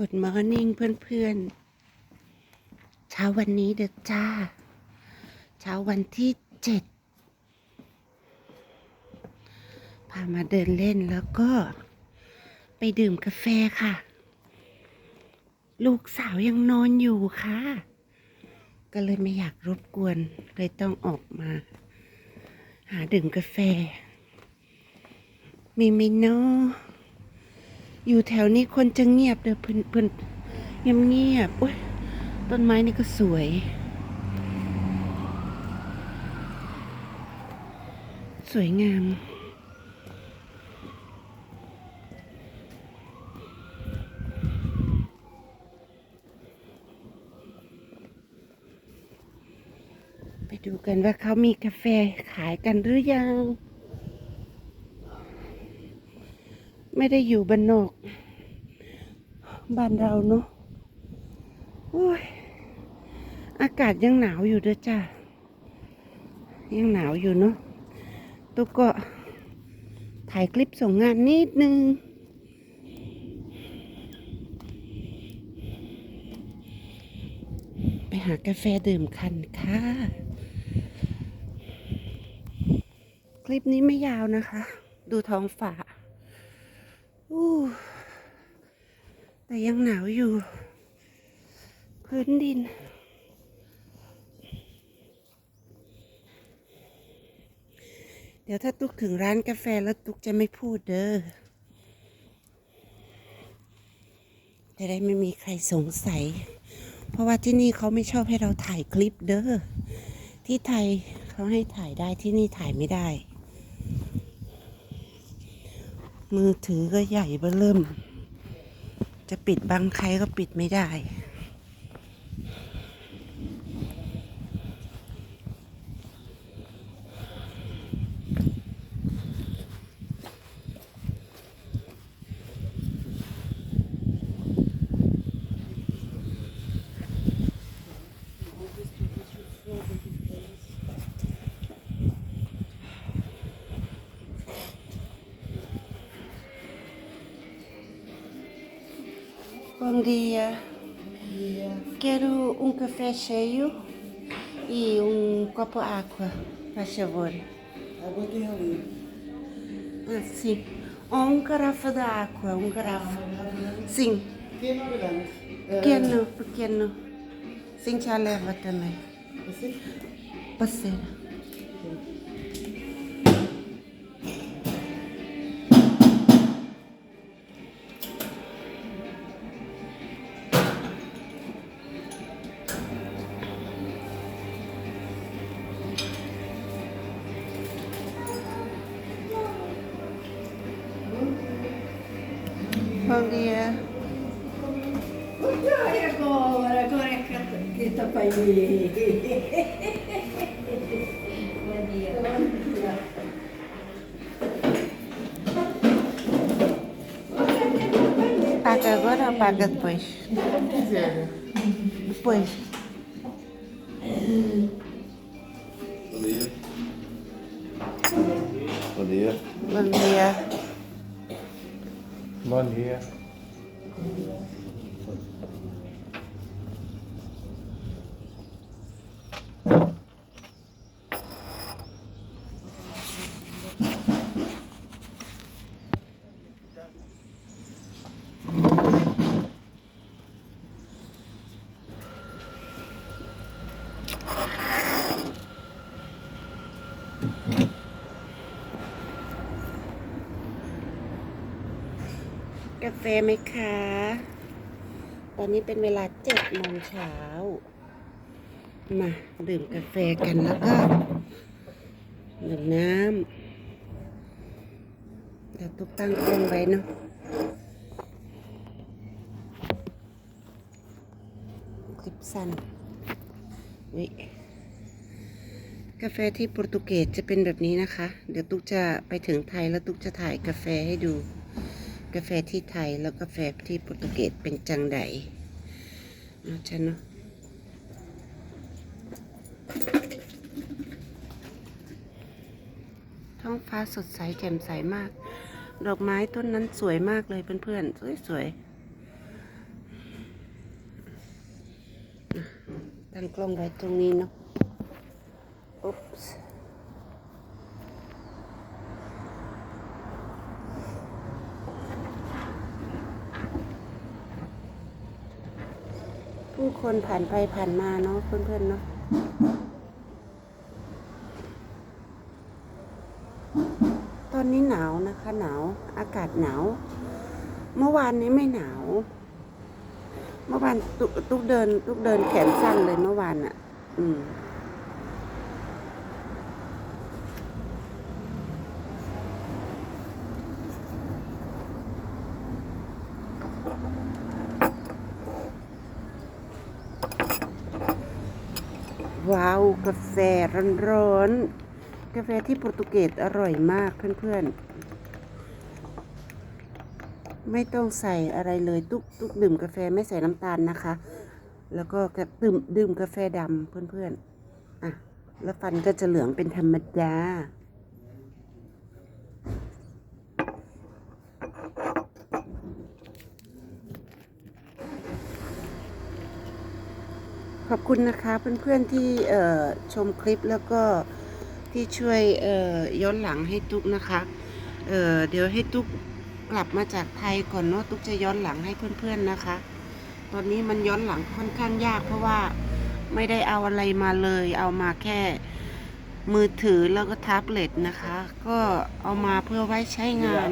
Good morning เพื่อนๆ เช้าวันนี้เด้อจ้า เช้าวันที่เจ็ดพามาเดินเล่นแล้วก็ไปดื่มกาแฟค่ะ ลูกสาวยังนอนอยู่ค่ะ ก็เลยไม่อยากรบกวน เลยต้องออกมา หาดื่มกาแฟ มีไหมเนาะ อยู่แถวนี้คนจะเงียบเด้อเพื่อนเพื่อนเงียบเงียบอุ๊ยต้นไม้นี่ก็สวย สวยงาม ไปดูกันว่าเขามีกาแฟขายกันหรือยัง ไม่ได้อยู่บ้านนอก บ้านเราเนาะโอ้ยอากาศยังหนาวอยู่เด้อจ้ายังหนาวอยู่เนาะตุ๊กก็ถ่ายคลิปส่งงานนิดนึงไปหากาแฟดื่มกันค่ะ คลิปนี้ไม่ยาวนะคะ ดูท้องฟ้า อู้แต่ ยังหนาวอยู่ พื้นดิน เดี๋ยวถ้าตุกถึงร้านกาแฟแล้วตุกจะไม่พูดเด้อจะได้ไม่มีใครสงสัย เพราะว่าที่นี่เขาไม่ชอบให้เราถ่ายคลิปเด้อ ที่ไทยเขาให้ถ่ายได้ที่นี่ถ่ายไม่ได้ มือถือก็ใหญ่เบ้อเริ่ม จะปิดบังใครก็ปิดไม่ได้ Bom dia. Quero um café cheio e um copo água, por favor. Água tem ali. Ah, sim. Ou um garrafa de água, um garrafa. Sim, Pequeno ou grande? pequeno, pequeno. Sim, já leva também. Assim? Pode Dai agora, agora é tá para ir. Bom dia. Bom dia. Paga agora ou paga depois? Quiser. Depois. Bom dia. Bom dia. Bom dia. Bom dia. กาแฟไหมคะ ตอนนี้เป็นเวลาเจ็ดโมงเช้า มาดื่มกาแฟกันแล้วก็ดื่มน้ำเดี๋ยวตุ๊กตั้งกล้องไว้เนาะคลิปสั้นวิกาแฟที่โปรตุเกสจะเป็นแบบนี้นะคะ เดี๋ยวตุ๊กจะไปถึงไทยแล้วตุ๊กจะถ่ายกาแฟให้ดู กาแฟที่ไทยแล้วกาแฟที่โปรตุเกสเป็นจังไดเอาฉันเนาะท้องฟ้าสดใสแจ่มใสมาก ดอกไม้ต้นนั้นสวยมากเลยเพื่อนๆ สวยๆตั้งกล้องไว้ตรงนี้เนาะอุ๊บ ผู้คนผ่านไปผ่านมาเนาะเพื่อนๆเนาะตอนนี้หนาวนะคะหนาวอากาศหนาว เมื่อวานนี้ไม่หนาว เมื่อวานตุกเดิน ตุกเดินแขนสั้นเลยเมื่อวานอะ อืมาว กาแฟร้อนๆกาแฟที่โปรตุเกสอร่อยมากเพื่อนๆ ไม่ต้องใส่อะไรเลยตุกตุกดื่มกาแฟไม่ใส่น้ำตาลนะคะ แล้วก็กดื่มดื่มกาแฟดำเพื่อนๆอะแล้วฟันก็จะเหลืองเป็นธรรมดา ขอบคุณนะคะเพื่อนๆที่ชมคลิปแล้วก็ที่ช่วยย้อนหลังให้ตุ๊กนะคะเเดี๋ยวให้ตุ๊กกลับมาจากไทยก่อนเนาะตุ๊กจะย้อนหลังให้เพื่อนๆนะคะ ตอนนี้มันย้อนหลังค่อนข้างยาก เพราะว่าไม่ได้เอาอะไรมาเลย เอามาแค่มือถือแล้วก็แท็บเล็ตนะคะ ก็เอามาเพื่อไว้ใช้งาน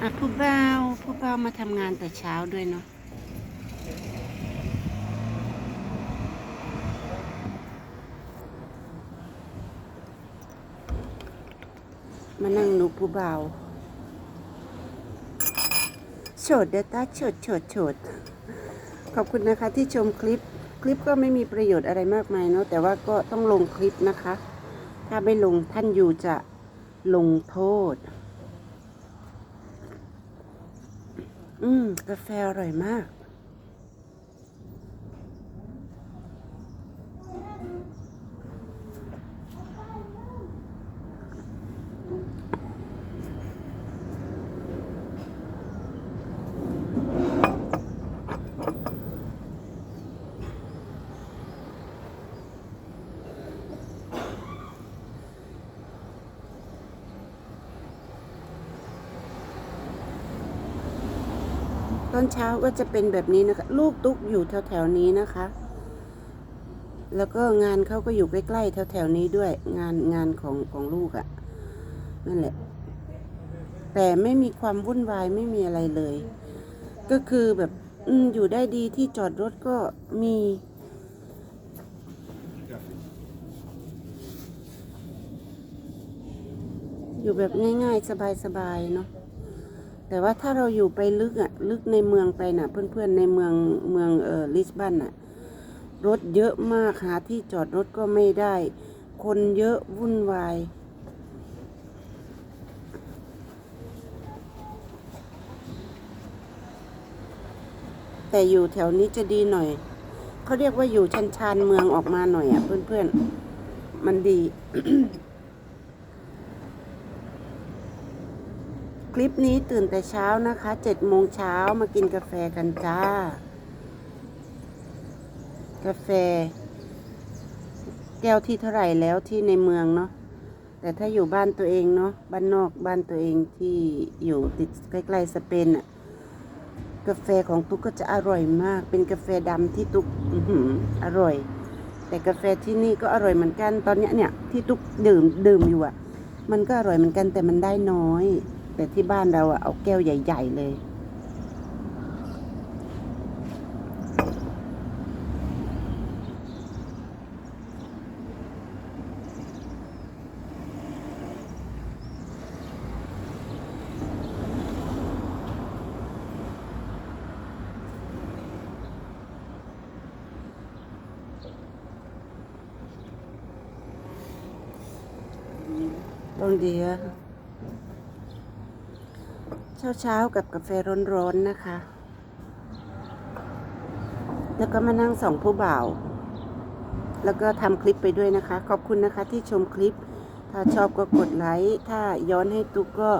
อะผู้บ่าวผู้บ่าวมาทำงานแต่เช้าด้วยเนาะ มานั่งนูผู้เบาโฉดเดต้าโฉดโฉดโฉดขอบคุณนะคะที่ชมคลิป คลิปก็ไม่มีประโยชน์อะไรมากมายเนาะแต่ว่าก็ต้องลงคลิปนะคะ ถ้าไม่ลงท่านอยู่จะลงโทษ อืม กาแฟอร่อยมาก อนเช้าก็จะเป็นแบบนี้นะคะ ลูกตุ๊กอยู่แถวๆนี้นะคะ แล้วก็งานเขาก็อยู่ใกล้ๆแถวๆนี้ด้วย งานงานของของลูกอะ่ะ นั่นแหละ แต่ไม่มีความวุ่นวายไม่มีอะไรเลย ก็คือแบบอืมอยู่ได้ดีที่จอดรถก็มีอยู่แบบง่ายๆ สบายๆ เนาะ แต่ว่าถ้าเราอยู่ไปลึกอะลึกในเมืองไปน่ะ เพื่อนๆในเมืองเมืองเออลิสบอนน่ะรถเยอะมากหาที่จอดรถก็ไม่ได้ คนเยอะวุ่นวายแต่อยู่แถวนี้จะดีหน่อย เขาเรียกว่าอยู่ชันชานเมืองออกมาหน่อยอะเพื่อนๆ มันดี คลิปนี้ตื่นแต่เช้านะคะเจ็ดโมงเช้ามากินกาแฟกันจ้า กาแฟ แก้วที่เท่าไหร่แล้วที่ในเมืองเนาะแต่ถ้าอยู่บ้านตัวเองเนาะบ้านนอกบ้านตัวเองที่อยู่ติดใกล้ๆสเปนอะกาแฟของตุ๊กก็จะอร่อยมาก เป็นกาแฟดำที่ตุ๊กอื้อหืออร่อย แต่กาแฟที่นี่ก็อร่อยเหมือนกันตอนเนี้ยเนี่ยที่ตุ๊กดื่มดื่มอยู่อะมันก็อร่อยเหมือนกันแต่มันได้น้อย แต่ที่บ้านเราอะเอาแก้วใหญ่ ๆ เลยลองดีอะ เช้าเช้าๆ กับกาแฟร้อนๆนะคะ แล้วก็มานั่งส่องผู้บ่าว แล้วก็ทำคลิปไปด้วยนะคะ ขอบคุณนะคะที่ชมคลิป ถ้าชอบก็กดไลค์ ถ้าย้อนให้ตุ๊กก็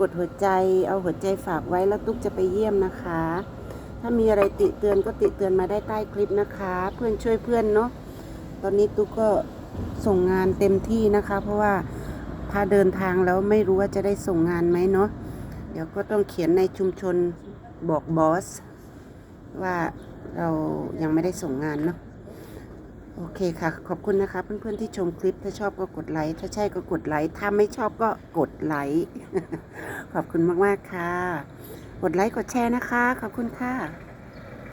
กดหัวใจ เอาหัวใจฝากไว้แล้วตุ๊กจะไปเยี่ยมนะคะ ถ้ามีอะไรติเตือนก็ติเตือนมาได้ใต้คลิปนะคะ เพื่อนช่วยเพื่อนเนาะ ตอนนี้ตุ๊กก็ส่งงานเต็มที่นะคะ เพราะว่าพาเดินทางแล้วไม่รู้ว่าจะได้ส่งงานไหมเนาะ เดี๋ยวก็ต้องเขียนในชุมชนบอกบอส ว่าเรายังไม่ได้ส่งงานเนาะโอเคค่ะ ขอบคุณนะคะ เพื่อนๆที่ชมคลิป ถ้าชอบก็กดไลค์ถ้าใช่ก็กดไลค์ถ้าไม่ชอบก็กดไลค์ขอบคุณมากๆค่ะ กดไลค์กดแชร์นะคะ ขอบคุณค่ะ